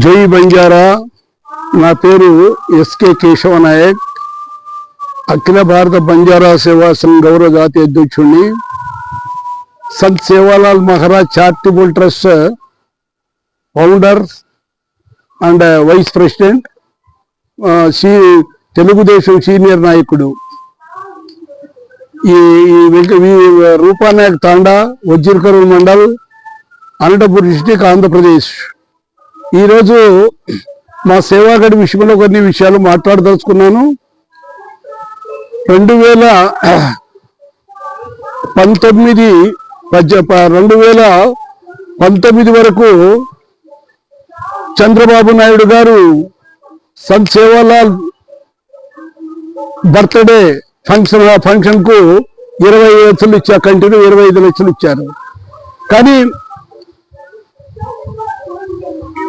జై బంజారా. నా పేరు ఎస్కే కేశవ నాయక్. అఖిల భారత బంజారా సేవా సంఘ్ గౌరవ జాతీయ అధ్యక్షుడిని. Sant Sevalal Maharaj charitable trust founder and vice president see Telugu Desam senior నాయకుడు. ఈ రూపానాయక్ తాండా వజ్రకరూర్ మండల్ అనంతపూర్ డిస్టిక్ ఆంధ్రప్రదేశ్. ఈరోజు మా సేవాగడి విషయంలో కొన్ని విషయాలు మాట్లాడదలుచుకున్నాను. రెండు వేల పంతొమ్మిది రెండు వేల పంతొమ్మిది వరకు చంద్రబాబు నాయుడు గారు సంత్ సేవాలాల్ బర్త్డే ఫంక్షన్ ఫంక్షన్కు ఇరవై లక్షలు ఇచ్చారు కంటిన్యూ ఇరవై ఐదు లక్షలు ఇచ్చారు. కానీ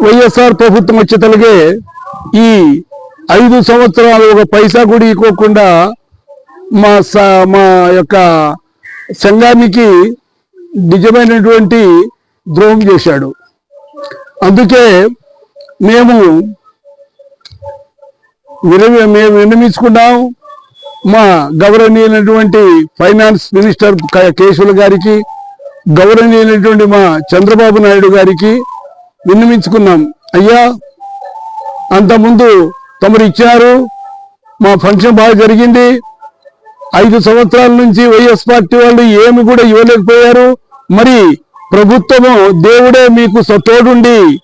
వైఎస్ఆర్ ప్రభుత్వం వచ్చేతలగే ఈ ఐదు సంవత్సరాలు ఒక పైసా కూడా ఇవ్వకుండా మా స- మా యొక్క సంఘానికి నిజమైనటువంటి ద్రోహం చేశాడు. అందుకే మేము విరమి మేము విన్నమించుకున్నాం మా గౌరవనీయులైనటువంటి ఫైనాన్స్ మినిస్టర్ క- కేశవుల గారికి గౌరవనీయులైనటువంటి మా చంద్రబాబు నాయుడు గారికి విన్నమించుకున్నాం అయ్యా అంతకుముందు తమరు ఇచ్చారు మా ఫంక్షన్ బాగా జరిగింది. ఐదు సంవత్సరాల నుంచి వైఎస్ పార్టీ వాళ్ళు ఏమి కూడా ఇవ్వలేకపోయారు. మరి ప్రభుత్వము దేవుడే మీకు స- తోడుండి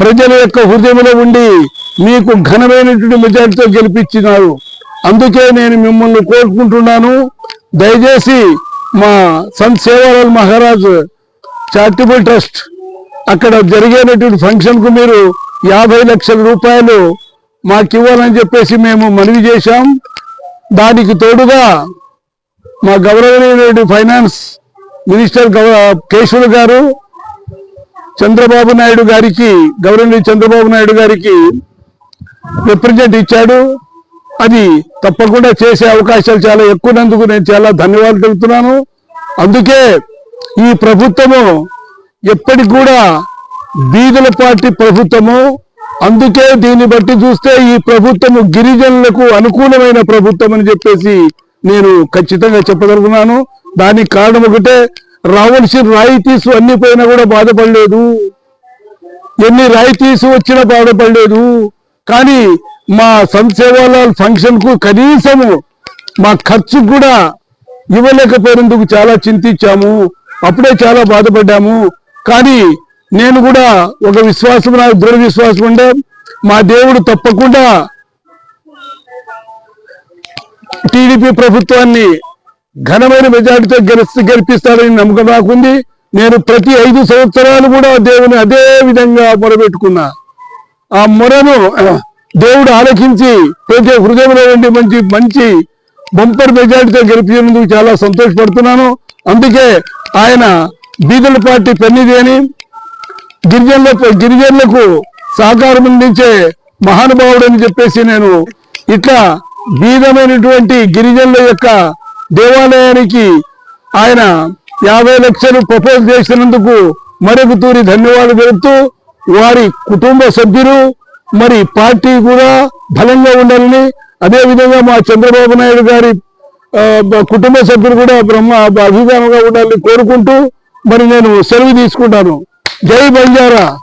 ప్రజల యొక్క హృదయంలో ఉండి మీకు ఘనమైనటువంటి మెజార్టీతో గెలిపించినారు. అందుకే నేను మిమ్మల్ని కోరుకుంటున్నాను. దయచేసి మా సంత్ సేవాలాల్ మహారాజ్ చారిటబుల్ ట్రస్ట్ అక్కడ జరిగేటటువంటి ఫంక్షన్కు మీరు యాభై లక్షల రూపాయలు మాకు ఇవ్వాలని చెప్పేసి మేము మనవి చేశాం. దానికి తోడుగా మా గౌరవనీయుడు ఫైనాన్స్ మినిస్టర్ గౌ- కేశవులు గారు చంద్రబాబు నాయుడు గారికి గౌరవనీయ చంద్రబాబు నాయుడు గారికి రిప్రజెంట్ ఇచ్చాడు. అది తప్పకుండా చేసే అవకాశాలు చాలా ఎక్కువనందుకు నేను చాలా ధన్యవాదాలు తెలుపుతున్నాను. అందుకే ఈ ప్రభుత్వము ఎప్పటికి కూడా బీదుల పార్టీ ప్రభుత్వము అందుకే దీన్ని బట్టి చూస్తే ఈ ప్రభుత్వము గిరిజనులకు అనుకూలమైన ప్రభుత్వం అని చెప్పేసి నేను ఖచ్చితంగా చెప్పగలుగుతున్నాను దానికి కారణం ఒకటే రావాల్సిన రాయితీస్ అన్ని పైన కూడా బాధపడలేదు. ఎన్ని రాయితీస్ వచ్చినా బాధపడలేదు. కానీ మా సంసేవాలాల్ ఫంక్షన్కు కనీసము మా ఖర్చు కూడా ఇవ్వలేకపోయినందుకు చాలా చింతించాము. అప్పుడే చాలా బాధపడ్డాము. కానీ నేను కూడా ఒక విశ్వాసం నాకు దృఢ విశ్వాసం ఉండే. మా దేవుడు తప్పకుండా టీడీపీ ప్రభుత్వాన్ని ఘనమైన మెజార్టీతో గెలిచి గెలిపిస్తాడని నమ్మకం నాకుంది. నేను ప్రతి ఐదు సంవత్సరాలు కూడా దేవుని అదే విధంగా మొరబెట్టుకున్నా. ఆ మొరను దేవుడు ఆలకించి ప్రతి హృదయంలో ఉండి మంచి మంచి బంపర్ మెజార్టీతో గెలిపించినందుకు చాలా సంతోషపడుతున్నాను. అందుకే ఆయన బీదల పార్టీ పెన్నిదేని అని గిరిజనులకు గిరిజనులకు సహకారం అందించే మహానుభావుడు అని చెప్పేసి నేను ఇట్లా బీదమైనటువంటి గిరిజనుల యొక్క దేవాలయానికి ఆయన యాభై లక్షలు ప్రపోజ్ చేసినందుకు మరొక తూరి ధన్యవాదాలు తెలుపుతూ వారి కుటుంబ సభ్యులు మరి పార్టీ కూడా బలంగా ఉండాలని అదేవిధంగా మా చంద్రబాబు నాయుడు గారి కుటుంబ సభ్యులు కూడా బ్రహ్మ అభిమానంగా ఉండాలని కోరుకుంటూ మరి నేను సెలవు తీసుకుంటాను. జై బంజారా.